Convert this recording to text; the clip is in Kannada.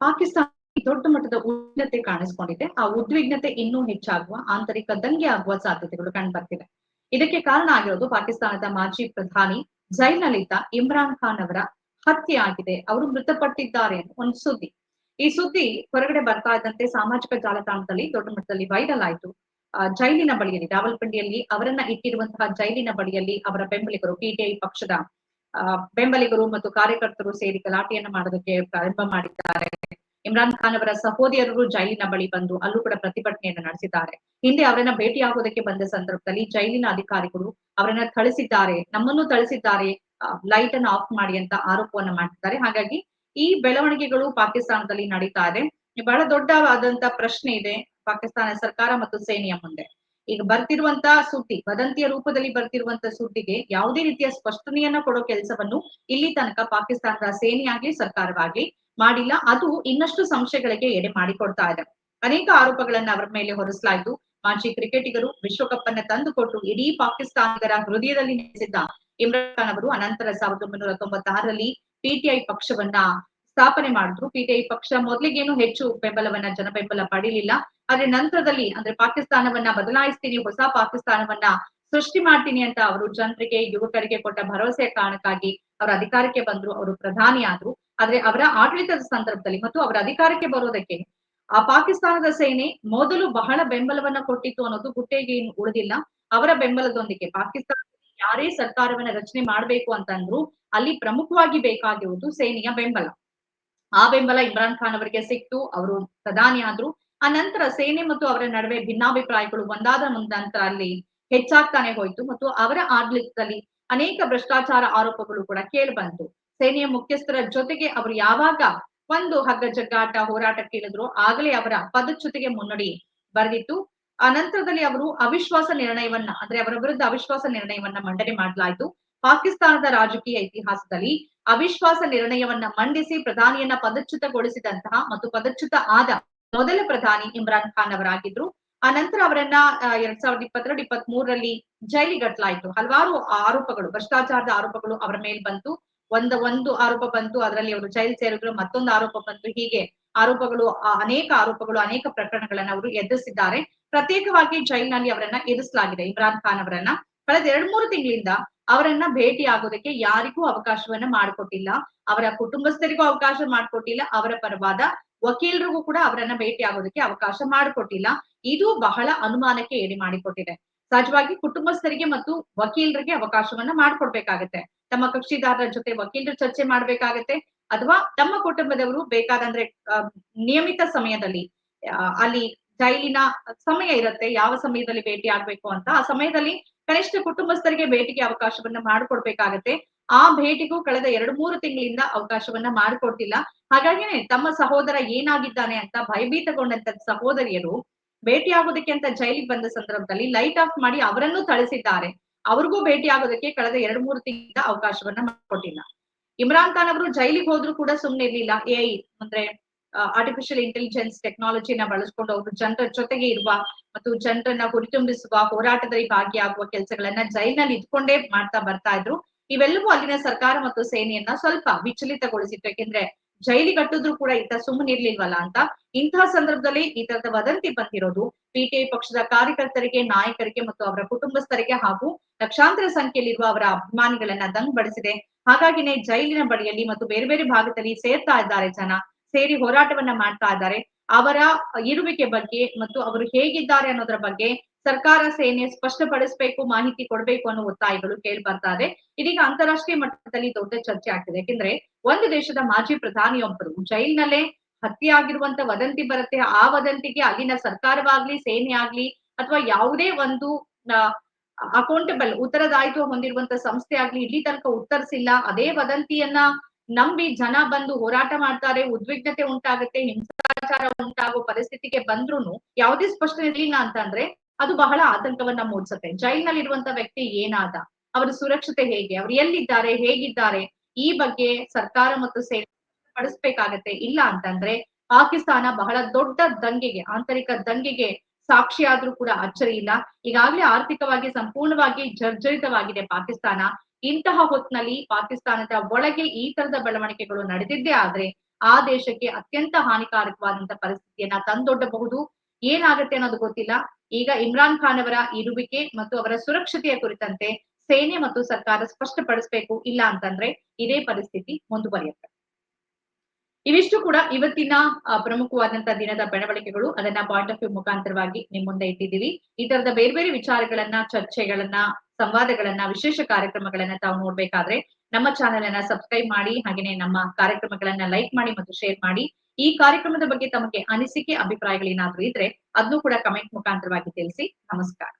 ಪಾಕಿಸ್ತಾನ ದೊಡ್ಡ ಮಟ್ಟದ ಉದ್ವಿಗ್ನತೆ ಕಾಣಿಸ್ಕೊಂಡಿದೆ. ಆ ಉದ್ವಿಗ್ನತೆ ಇನ್ನೂ ಹೆಚ್ಚಾಗುವ, ಆಂತರಿಕ ದಂಗೆ ಆಗುವ ಸಾಧ್ಯತೆಗಳು ಕಂಡುಬರ್ತಿವೆ. ಇದಕ್ಕೆ ಕಾರಣ ಆಗಿರೋದು ಪಾಕಿಸ್ತಾನದ ಮಾಜಿ ಪ್ರಧಾನಿ ಜೈಲಲಿತ ಇಮ್ರಾನ್ ಖಾನ್ ಅವರ ಹತ್ಯೆ ಆಗಿದೆ. ಅವರು ಮೃತಪಟ್ಟಿದ್ದಾರೆ ಒಂದು ಸುದ್ದಿ. ಈ ಸುದ್ದಿ ಹೊರಗಡೆ ಬರ್ತಾ ಇದ್ದಂತೆ ಸಾಮಾಜಿಕ ಜಾಲತಾಣದಲ್ಲಿ ದೊಡ್ಡ ಮಟ್ಟದಲ್ಲಿ ವೈರಲ್ ಆಯಿತು. ಜೈಲಿನ ಬಳಿಯಲ್ಲಿ, ರಾವಲ್ಪಿಂಡಿಯಲ್ಲಿ ಅವರನ್ನ ಇಟ್ಟಿರುವಂತಹ ಜೈಲಿನ ಬಳಿಯಲ್ಲಿ ಅವರ ಬೆಂಬಲಿಗರು ಪಿಟಿಐ ಪಕ್ಷದ ಬೆಂಬಲಿಗರು ಮತ್ತು ಕಾರ್ಯಕರ್ತರು ಸೇರಿ ಗಲಾಟೆಯನ್ನು ಮಾಡೋದಕ್ಕೆ ಪ್ರಾರಂಭ ಮಾಡಿದ್ದಾರೆ. ಇಮ್ರಾನ್ ಖಾನ್ ಅವರ ಸಹೋದರರು ಜೈಲಿನ ಬಳಿ ಬಂದು ಅಲ್ಲೂ ಕೂಡ ಪ್ರತಿಭಟನೆಯನ್ನು ನಡೆಸಿದ್ದಾರೆ. ಹಿಂದೆ ಅವರನ್ನ ಭೇಟಿಯಾಗೋದಕ್ಕೆ ಬಂದ ಸಂದರ್ಭದಲ್ಲಿ ಜೈಲಿನ ಅಧಿಕಾರಿಗಳು ಅವರನ್ನ ಥಳಿಸಿದ್ದಾರೆ. ನಮ್ಮನ್ನು ಥಳಿಸಿದ್ದಾರೆ. ಲೈಟ್ ಅನ್ನು ಆಫ್ ಮಾಡಿ ಅಂತ ಆರೋಪವನ್ನ ಮಾಡಿದ್ದಾರೆ ಹಾಗಾಗಿ ಈ ಬೆಳವಣಿಗೆಗಳು ಪಾಕಿಸ್ತಾನದಲ್ಲಿ ನಡೀತಾ ಇದೆ. ಬಹಳ ದೊಡ್ಡವಾದಂತ ಪ್ರಶ್ನೆ ಇದೆ ಪಾಕಿಸ್ತಾನ ಸರ್ಕಾರ ಮತ್ತು ಸೇನೆಯ ಮುಂದೆ. ಈಗ ಬರ್ತಿರುವಂತ ಸುದ್ದಿ ವದಂತಿಯ ರೂಪದಲ್ಲಿ ಬರ್ತಿರುವಂತ ಸುದ್ದಿಗೆ ಯಾವುದೇ ರೀತಿಯ ಸ್ಪಷ್ಟನೆಯನ್ನ ಕೊಡೋ ಕೆಲಸವನ್ನು ಇಲ್ಲಿ ತನಕ ಪಾಕಿಸ್ತಾನದ ಸೇನೆಯಾಗ್ಲಿ ಸರ್ಕಾರವಾಗ್ಲಿ ಮಾಡಿಲ್ಲ. ಅದು ಇನ್ನಷ್ಟು ಸಂಶಯಗಳಿಗೆ ಎಡೆ ಮಾಡಿಕೊಡ್ತಾ ಇದೆ. ಅನೇಕ ಆರೋಪಗಳನ್ನ ಅವರ ಮೇಲೆ ಹೊರಿಸಲಾಯಿತು. ಮಾಜಿ ಕ್ರಿಕೆಟಿಗರು ವಿಶ್ವಕಪ್ ಅನ್ನ ತಂದುಕೊಟ್ಟು ಇಡೀ ಪಾಕಿಸ್ತಾನಿಗರ ಹೃದಯದಲ್ಲಿ ನೆಲೆಸಿದ್ದ ಇಮ್ರಾನ್ ಖಾನ್ ಅವರು ಅನಂತರ ಸಾವಿರದ ಒಂಬೈನೂರ ತೊಂಬತ್ತಾರರಲ್ಲಿ ಪಿಟಿಐ ಪಕ್ಷವನ್ನ ಸ್ಥಾಪನೆ ಮಾಡಿದ್ರು. ಪಿಟಿಐ ಪಕ್ಷ ಮೊದಲಿಗೇನು ಹೆಚ್ಚು ಬೆಂಬಲವನ್ನ ಜನ ಬೆಂಬಲ ಪಡೀಲಿಲ್ಲ. ಆದ್ರೆ ನಂತರದಲ್ಲಿ ಅಂದ್ರೆ ಪಾಕಿಸ್ತಾನವನ್ನ ಬದಲಾಯಿಸ್ತೀನಿ, ಹೊಸ ಪಾಕಿಸ್ತಾನವನ್ನ ಸೃಷ್ಟಿ ಮಾಡ್ತೀನಿ ಅಂತ ಅವರು ಜನರಿಗೆ, ಯುವಕರಿಗೆ ಕೊಟ್ಟ ಭರವಸೆಯ ಕಾರಣಕ್ಕಾಗಿ ಅವರ ಅಧಿಕಾರಕ್ಕೆ ಬಂದ್ರು, ಅವರು ಪ್ರಧಾನಿ ಆದ್ರು ಆದ್ರೆ ಅವರ ಆಡಳಿತದ ಸಂದರ್ಭದಲ್ಲಿ ಮತ್ತು ಅವರ ಅಧಿಕಾರಕ್ಕೆ ಬರೋದಕ್ಕೆ ಆ ಪಾಕಿಸ್ತಾನದ ಸೇನೆ ಮೊದಲು ಬಹಳ ಬೆಂಬಲವನ್ನ ಕೊಟ್ಟಿತ್ತು ಅನ್ನೋದು ಗುಟ್ಟೆಗೆ ಏನು ಉಳಿದಿಲ್ಲ. ಅವರ ಬೆಂಬಲದೊಂದಿಗೆ ಪಾಕಿಸ್ತಾನದಲ್ಲಿ ಯಾರೇ ಸರ್ಕಾರವನ್ನ ರಚನೆ ಮಾಡ್ಬೇಕು ಅಂತಂದ್ರು, ಅಲ್ಲಿ ಪ್ರಮುಖವಾಗಿ ಬೇಕಾಗಿರುವುದು ಸೇನೆಯ ಬೆಂಬಲ. ಆ ಬೆಂಬಲ ಇಮ್ರಾನ್ ಖಾನ್ ಅವರಿಗೆ ಸಿಕ್ತು, ಅವರು ಪ್ರಧಾನಿ ಆದ್ರು. ಆ ನಂತರ ಸೇನೆ ಮತ್ತು ಅವರ ನಡುವೆ ಭಿನ್ನಾಭಿಪ್ರಾಯಗಳು ಒಂದಾದ ನಂತರ ಅಲ್ಲಿ ಹೆಚ್ಚಾಗ್ತಾನೆ ಹೋಯ್ತು ಮತ್ತು ಅವರ ಆಡಳಿತದಲ್ಲಿ ಅನೇಕ ಭ್ರಷ್ಟಾಚಾರ ಆರೋಪಗಳು ಕೂಡ ಕೇಳಿ ಬಂತು ಸೇನೆಯ ಮುಖ್ಯಸ್ಥರ ಜೊತೆಗೆ ಅವರು ಯಾವಾಗ ಒಂದು ಹಗ್ಗ ಜಗ್ಗಾಟ ಹೋರಾಟಕ್ಕೆ ಇಳಿದ್ರು ಆಗಲೇ ಅವರ ಪದಚ್ಯುತಿಗೆ ಮುನ್ನಡಿ ಬರೆದಿತ್ತು. ಆ ನಂತರದಲ್ಲಿ ಅವರು ಅವಿಶ್ವಾಸ ನಿರ್ಣಯವನ್ನ, ಅಂದ್ರೆ ಅವರ ವಿರುದ್ಧ ಅವಿಶ್ವಾಸ ನಿರ್ಣಯವನ್ನ ಮಂಡನೆ ಮಾಡಲಾಯಿತು. ಪಾಕಿಸ್ತಾನದ ರಾಜಕೀಯ ಇತಿಹಾಸದಲ್ಲಿ ಅವಿಶ್ವಾಸ ನಿರ್ಣಯವನ್ನ ಮಂಡಿಸಿ ಪ್ರಧಾನಿಯನ್ನ ಪದಚ್ಯುತಗೊಳಿಸಿದಂತಹ ಮತ್ತು ಪದಚ್ಯುತ ಆದ ಮೊದಲ ಪ್ರಧಾನಿ ಇಮ್ರಾನ್ ಖಾನ್ ಅವರಾಗಿದ್ರು. ಆ ನಂತರ ಅವರನ್ನ ಎರಡ್ ಸಾವಿರದ ಇಪ್ಪತ್ತೆರಡು ಇಪ್ಪತ್ತ್ ಮೂರರಲ್ಲಿ ಜೈಲಿಗಟ್ಲಾಯ್ತು. ಹಲವಾರು ಆರೋಪಗಳು, ಭ್ರಷ್ಟಾಚಾರದ ಆರೋಪಗಳು ಅವರ ಮೇಲೆ ಬಂತು. ಒಂದ, ಒಂದು ಆರೋಪ ಬಂತು, ಅದರಲ್ಲಿ ಅವರು ಜೈಲ್ ಸೇರಿದ್ರು. ಮತ್ತೊಂದು ಆರೋಪ ಬಂತು, ಹೀಗೆ ಆರೋಪಗಳು ಅನೇಕ ಆರೋಪಗಳು, ಅನೇಕ ಪ್ರಕರಣಗಳನ್ನ ಅವರು ಎದುರಿಸಿದ್ದಾರೆ. ಪ್ರತ್ಯೇಕವಾಗಿ ಜೈಲಿನಲ್ಲಿ ಅವರನ್ನ ಇರಿಸಲಾಗಿದೆ ಇಮ್ರಾನ್ ಖಾನ್ ಅವರನ್ನ. ಕಳೆದ ಎರಡ್ ಮೂರು ತಿಂಗಳಿಂದ ಅವರನ್ನ ಭೇಟಿ ಆಗೋದಕ್ಕೆ ಯಾರಿಗೂ ಅವಕಾಶವನ್ನ ಮಾಡಿಕೊಟ್ಟಿಲ್ಲ. ಅವರ ಕುಟುಂಬಸ್ಥರಿಗೂ ಅವಕಾಶ ಮಾಡಿಕೊಟ್ಟಿಲ್ಲ. ಅವರ ಪರವಾದ ವಕೀಲರಿಗೂ ಕೂಡ ಅವರನ್ನ ಭೇಟಿ ಆಗೋದಕ್ಕೆ ಅವಕಾಶ ಮಾಡಿಕೊಟ್ಟಿಲ್ಲ. ಇದು ಬಹಳ ಅನುಮಾನಕ್ಕೆ ಎಡೆ ಮಾಡಿಕೊಟ್ಟಿದೆ. ಸಹಜವಾಗಿ ಕುಟುಂಬಸ್ಥರಿಗೆ ಮತ್ತು ವಕೀಲರಿಗೆ ಅವಕಾಶವನ್ನ ಮಾಡ್ಕೊಡ್ಬೇಕಾಗತ್ತೆ. ತಮ್ಮ ಕಕ್ಷಿದಾರರ ಜೊತೆ ವಕೀಲರು ಚರ್ಚೆ ಮಾಡ್ಬೇಕಾಗತ್ತೆ ಅಥವಾ ತಮ್ಮ ಕುಟುಂಬದವರು ಬೇಕಾದಂದ್ರೆ ನಿಯಮಿತ ಸಮಯದಲ್ಲಿ ಅಲ್ಲಿ ಜೈಲಿನ ಸಮಯ ಇರುತ್ತೆ, ಯಾವ ಸಮಯದಲ್ಲಿ ಭೇಟಿ ಆಗ್ಬೇಕು ಅಂತ. ಆ ಸಮಯದಲ್ಲಿ ಕನಿಷ್ಠ ಕುಟುಂಬಸ್ಥರಿಗೆ ಭೇಟಿಗೆ ಅವಕಾಶವನ್ನ ಮಾಡಿಕೊಡ್ಬೇಕಾಗತ್ತೆ. ಆ ಭೇಟಿಗೂ ಕಳೆದ ಎರಡು ಮೂರು ತಿಂಗಳಿಂದ ಅವಕಾಶವನ್ನ ಮಾಡಿಕೊಡ್ತಿಲ್ಲ ಹಾಗಾಗಿನೇ ತಮ್ಮ ಸಹೋದರ ಏನಾಗಿದ್ದಾನೆ ಅಂತ ಭಯಭೀತಗೊಂಡಂತ ಸಹೋದರಿಯರು ಭೇಟಿ ಆಗೋದಕ್ಕೆ ಅಂತ ಜೈಲಿಗೆ ಬಂದ ಸಂದರ್ಭದಲ್ಲಿ ಲೈಟ್ ಆಫ್ ಮಾಡಿ ಅವರನ್ನು ತಳಿಸಿದ್ದಾರೆ ಅವ್ರಿಗೂ ಭೇಟಿ ಆಗೋದಕ್ಕೆ ಕಳೆದ ಎರಡು ಮೂರು ತಿಂಗಳಿಂದ ಅವಕಾಶವನ್ನ ಮಾಡಿಕೊಟ್ಟಿಲ್ಲ. ಇಮ್ರಾನ್ ಖಾನ್ ಅವರು ಜೈಲಿಗೆ ಹೋದ್ರು ಕೂಡ ಸುಮ್ನೆ ಇರ್ಲಿಲ್ಲ. ಏ ಅಂದ್ರೆ ಆರ್ಟಿಫಿಷಿಯಲ್ ಇಂಟೆಲಿಜೆನ್ಸ್ ಟೆಕ್ನಾಲಜಿನ ಬಳಸ್ಕೊಂಡು ಅವರು ಜನರ ಜೊತೆಗೆ ಇರುವ ಮತ್ತು ಜನರನ್ನ ಹುರಿತುಂಬಿಸುವ ಹೋರಾಟದಲ್ಲಿ ಭಾಗಿಯಾಗುವ ಕೆಲಸಗಳನ್ನ ಜೈಲಿನಲ್ಲಿ ಇದ್ಕೊಂಡೇ ಮಾಡ್ತಾ ಬರ್ತಾ ಇದ್ರು. ಇವೆಲ್ಲವೂ ಅಲ್ಲಿನ ಸರ್ಕಾರ ಮತ್ತು ಸೇನೆಯನ್ನ ಸ್ವಲ್ಪ ವಿಚಲಿತಗೊಳಿಸಿತ್ತು. ಯಾಕೆಂದ್ರೆ ಜೈಲಿಗಟ್ಟಿದ್ರು ಕೂಡ ಈತ ಸುಮ್ಮನೆ ಇರ್ಲಿಲ್ವಲ್ಲ ಅಂತ. ಇಂತಹ ಸಂದರ್ಭದಲ್ಲಿ ಈ ತರದ ವದಂತಿ ಬಂದಿರೋದು ಪಿಟಿಐ ಪಕ್ಷದ ಕಾರ್ಯಕರ್ತರಿಗೆ, ನಾಯಕರಿಗೆ ಮತ್ತು ಅವರ ಕುಟುಂಬಸ್ಥರಿಗೆ ಹಾಗೂ ಲಕ್ಷಾಂತರ ಸಂಖ್ಯೆಯಲ್ಲಿರುವ ಅವರ ಅಭಿಮಾನಿಗಳನ್ನ ದಂಗ್ ಬಡಿಸಿದೆ. ಹಾಗಾಗಿನೇ ಜೈಲಿನ ಬಳಿಯಲ್ಲಿ ಮತ್ತು ಬೇರೆ ಬೇರೆ ಭಾಗದಲ್ಲಿ ಸೇರ್ತಾ ಇದ್ದಾರೆ ಜನ. ಸೇರಿ ಹೋರಾಟವನ್ನ ಮಾಡ್ತಾ ಇದ್ದಾರೆ. ಅವರ ಇರುವಿಕೆ ಬಗ್ಗೆ ಮತ್ತು ಅವರು ಹೇಗಿದ್ದಾರೆ ಅನ್ನೋದ್ರ ಬಗ್ಗೆ ಸರ್ಕಾರ ಸೇನೆ ಸ್ಪಷ್ಟಪಡಿಸಬೇಕು, ಮಾಹಿತಿ ಕೊಡಬೇಕು ಅನ್ನೋ ಒತ್ತಾಯಗಳು ಕೇಳಿ ಬರ್ತಾ ಇದೆ. ಇದೀಗ ಅಂತಾರಾಷ್ಟ್ರೀಯ ಮಟ್ಟದಲ್ಲಿ ದೊಡ್ಡ ಚರ್ಚೆ ಆಗ್ತಿದೆ. ಯಾಕೆಂದ್ರೆ ಒಂದು ದೇಶದ ಮಾಜಿ ಪ್ರಧಾನಿಯೊಬ್ಬರು ಜೈಲ್ನಲ್ಲೇ ಹತ್ಯೆ ಆಗಿರುವಂತ ವದಂತಿ ಬರುತ್ತೆ. ಆ ವದಂತಿಗೆ ಅಲ್ಲಿನ ಸರ್ಕಾರವಾಗ್ಲಿ, ಸೇನೆ ಆಗ್ಲಿ ಅಥವಾ ಯಾವುದೇ ಒಂದು ಅಕೌಂಟೆಬಲ್ ಉತ್ತರದಾಯಿತ್ವ ಹೊಂದಿರುವಂತ ಸಂಸ್ಥೆ ಆಗ್ಲಿ ಇಲ್ಲಿ ತನಕ ಉತ್ತರಿಸಿಲ್ಲ. ಅದೇ ವದಂತಿಯನ್ನ ನಂಬಿ ಜನ ಬಂದು ಹೋರಾಟ ಮಾಡ್ತಾರೆ, ಉದ್ವಿಗ್ನತೆ ಉಂಟಾಗುತ್ತೆ, ಹಿಂಸಾಚಾರ ಉಂಟಾಗೋ ಪರಿಸ್ಥಿತಿಗೆ ಬಂದ್ರು ಯಾವುದೇ ಸ್ಪಷ್ಟನೆ ಇರಲಿಲ್ಲ ಅಂತಂದ್ರೆ ಅದು ಬಹಳ ಆತಂಕವನ್ನ ಮೂಡಿಸುತ್ತೆ. ಜೈಲಿನಲ್ಲಿರುವಂತ ವ್ಯಕ್ತಿ ಏನಾದ? ಅವರ ಸುರಕ್ಷತೆ ಹೇಗೆ? ಅವ್ರು ಎಲ್ಲಿದ್ದಾರೆ? ಹೇಗಿದ್ದಾರೆ? ಈ ಬಗ್ಗೆ ಸರ್ಕಾರ ಮತ್ತು ಸೇನೆ ಪಡಿಸ್ಬೇಕಾಗತ್ತೆ. ಇಲ್ಲ ಅಂತಂದ್ರೆ ಪಾಕಿಸ್ತಾನ ಬಹಳ ದೊಡ್ಡ ದಂಗೆಗೆ, ಆಂತರಿಕ ದಂಗೆಗೆ ಸಾಕ್ಷಿಯಾದ್ರೂ ಕೂಡ ಅಚ್ಚರಿ ಇಲ್ಲ. ಈಗಾಗಲೇ ಆರ್ಥಿಕವಾಗಿ ಸಂಪೂರ್ಣವಾಗಿ ಜರ್ಜರಿತವಾಗಿದೆ ಪಾಕಿಸ್ತಾನ. ಇಂತಹ ಹೊತ್ನಲ್ಲಿ ಪಾಕಿಸ್ತಾನದ ಒಳಗೆ ಈ ತರದ ಬೆಳವಣಿಗೆಗಳು ನಡೆದಿದ್ದೇ ಆದ್ರೆ ಆ ದೇಶಕ್ಕೆ ಅತ್ಯಂತ ಹಾನಿಕಾರಕವಾದಂತಹ ಪರಿಸ್ಥಿತಿಯನ್ನ ತಂದೊಡ್ಡಬಹುದು. ಏನಾಗುತ್ತೆ ಅನ್ನೋದು ಗೊತ್ತಿಲ್ಲ. ಈಗ ಇಮ್ರಾನ್ ಖಾನ್ ಅವರ ಇರುವಿಕೆ ಮತ್ತು ಅವರ ಸುರಕ್ಷತೆಯ ಕುರಿತಂತೆ ಸೇನೆ ಮತ್ತು ಸರ್ಕಾರ ಸ್ಪಷ್ಟಪಡಿಸಬೇಕು ಇಲ್ಲ ಅಂತಂದ್ರೆ ಇದೇ ಪರಿಸ್ಥಿತಿ ಮುಂದುವರಿಯುತ್ತೆ. ಇವಿಷ್ಟು ಕೂಡ ಇವತ್ತಿನ ಪ್ರಮುಖವಾದಂತಹ ದಿನದ ಬೆಳವಣಿಗೆಗಳು. ಅದನ್ನ ಪಾಯಿಂಟ್ ಆಫ್ ವ್ಯೂ ಮುಖಾಂತರವಾಗಿ ನಿಮ್ಮ ಮುಂದೆ ಇಟ್ಟಿದ್ದೀವಿ. ಈ ತರದ ಬೇರೆ ಬೇರೆ ವಿಚಾರಗಳನ್ನ, ಚರ್ಚೆಗಳನ್ನ ಸಂವಾದಗಳನ್ನ, ವಿಶೇಷ ಕಾರ್ಯಕ್ರಮಗಳನ್ನ ತಾವು ನೋಡ್ಬೇಕಾದ್ರೆ ನಮ್ಮ ಚಾನೆಲ್ ಅನ್ನ ಸಬ್ಸ್ಕ್ರೈಬ್ ಮಾಡಿ, ಹಾಗೇನೆ ನಮ್ಮ ಕಾರ್ಯಕ್ರಮಗಳನ್ನ ಲೈಕ್ ಮಾಡಿ ಮತ್ತು ಶೇರ್ ಮಾಡಿ. ಈ ಕಾರ್ಯಕ್ರಮದ ಬಗ್ಗೆ ತಮಗೆ ಅನಿಸಿಕೆ ಅಭಿಪ್ರಾಯಗಳೇನಾದ್ರೂ ಇದ್ರೆ ಅದನ್ನು ಕೂಡ ಕಮೆಂಟ್ ಮುಖಾಂತರವಾಗಿ ತಿಳಿಸಿ. ನಮಸ್ಕಾರ.